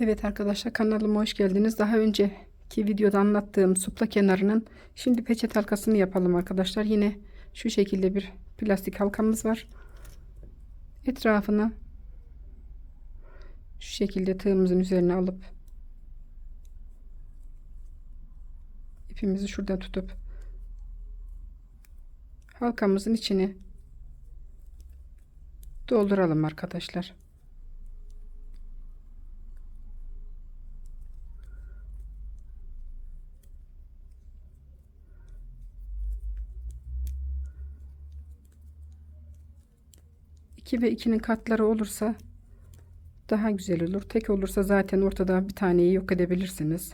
Evet arkadaşlar kanalıma hoş geldiniz. Daha önceki videoda anlattığım supla kenarının şimdi peçet halkasını yapalım arkadaşlar. Yine şu şekilde bir plastik halkamız var. Etrafını şu şekilde tığımızın üzerine alıp ipimizi şurada tutup halkamızın içini dolduralım arkadaşlar. İki ve ikinin katları olursa daha güzel olur. Tek olursa zaten ortada bir taneyi yok edebilirsiniz.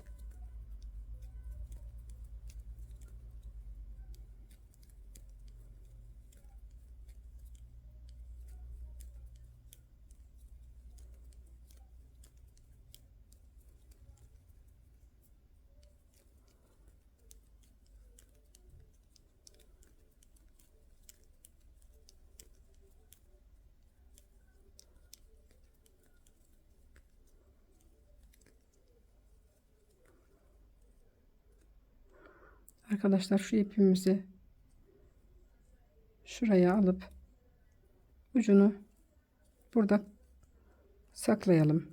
Arkadaşlar şu ipimizi şuraya alıp ucunu burada saklayalım.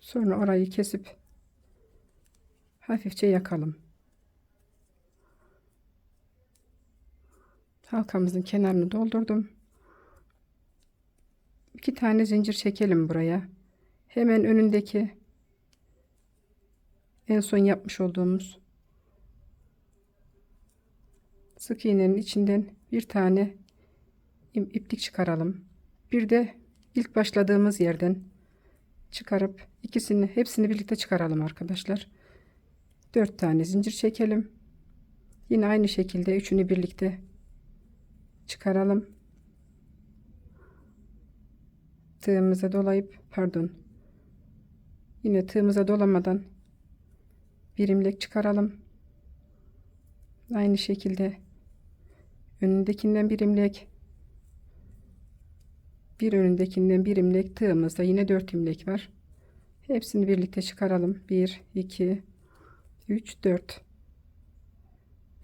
Sonra orayı kesip hafifçe yakalım. Halkamızın kenarını doldurdum. İki tane zincir çekelim buraya. Hemen önündeki en son yapmış olduğumuz sık iğnenin içinden bir tane iplik çıkaralım. Bir de ilk başladığımız yerden çıkarıp ikisini hepsini birlikte çıkaralım arkadaşlar. Dört tane zincir çekelim. Yine aynı şekilde üçünü birlikte çıkaralım. Tığımıza dolayıp pardon. Yine tığımıza dolamadan bir imlek çıkaralım. Aynı şekilde önündekinden bir imlek bir önündekinden bir imlek tığımızda yine 4 imlek var. Hepsini birlikte çıkaralım. 1 2 3 4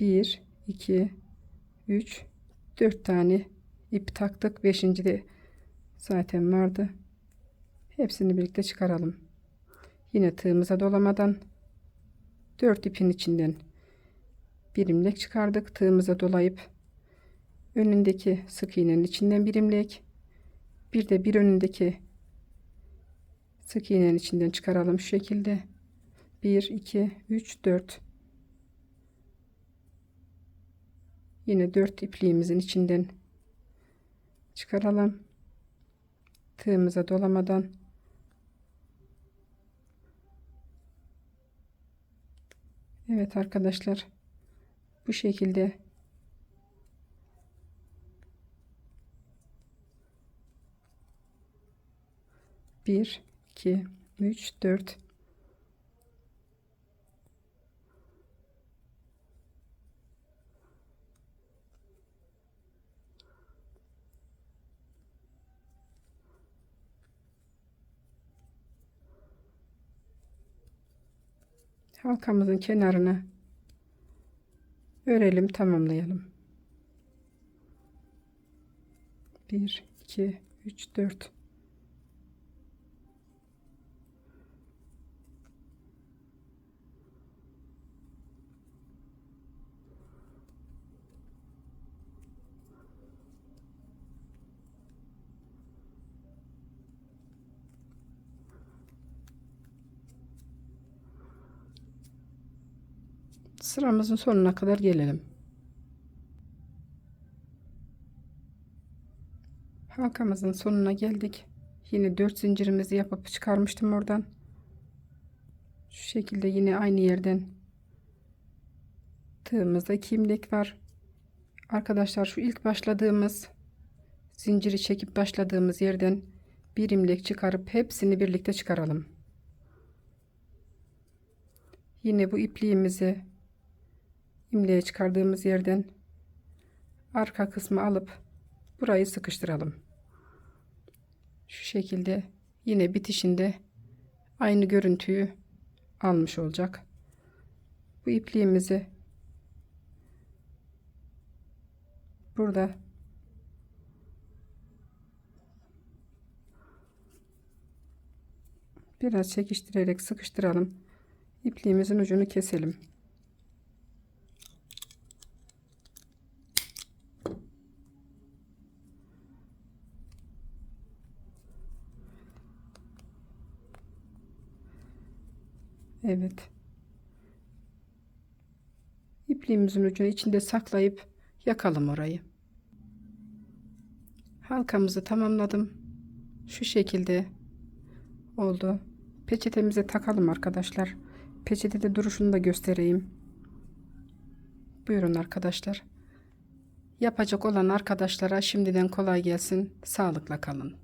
1 2 3 4 tane ip taktık. 5. de zaten vardı. Hepsini birlikte çıkaralım. Yine tığımıza dolamadan 4 ipin içinden bir imlek çıkardık. Tığımıza dolayıp önündeki sık iğnenin içinden bir imlek bir de bir önündeki sık iğnenin içinden çıkaralım şu şekilde 1 2 3 4 yine 4 ipliğimizin içinden çıkaralım tığımıza dolamadan Evet arkadaşlar. Bu şekilde. Bir iki üç dört halkamızın kenarını örelim tamamlayalım. 1 2 3 4 sıramızın sonuna kadar gelelim. Halkamızın sonuna geldik. Yine 4 zincirimizi yapıp çıkarmıştım oradan. Şu şekilde yine aynı yerden tığımızda 2 imlek var. Arkadaşlar şu ilk başladığımız zinciri çekip başladığımız yerden bir imlek çıkarıp hepsini birlikte çıkaralım. Yine bu ipliğimizi imleğe çıkardığımız yerden arka kısmı alıp burayı sıkıştıralım. şu şekilde yine bitişinde aynı görüntüyü almış olacak. Bu ipliğimizi burada biraz çekiştirerek sıkıştıralım. İpliğimizin ucunu keselim. Evet. İpliğimizin ucunu içinde saklayıp yakalım orayı. Halkamızı tamamladım. Şu şekilde oldu. Peçetemize takalım arkadaşlar. Peçetede duruşunu da göstereyim. Buyurun arkadaşlar. Yapacak olan arkadaşlara şimdiden kolay gelsin. Sağlıkla kalın.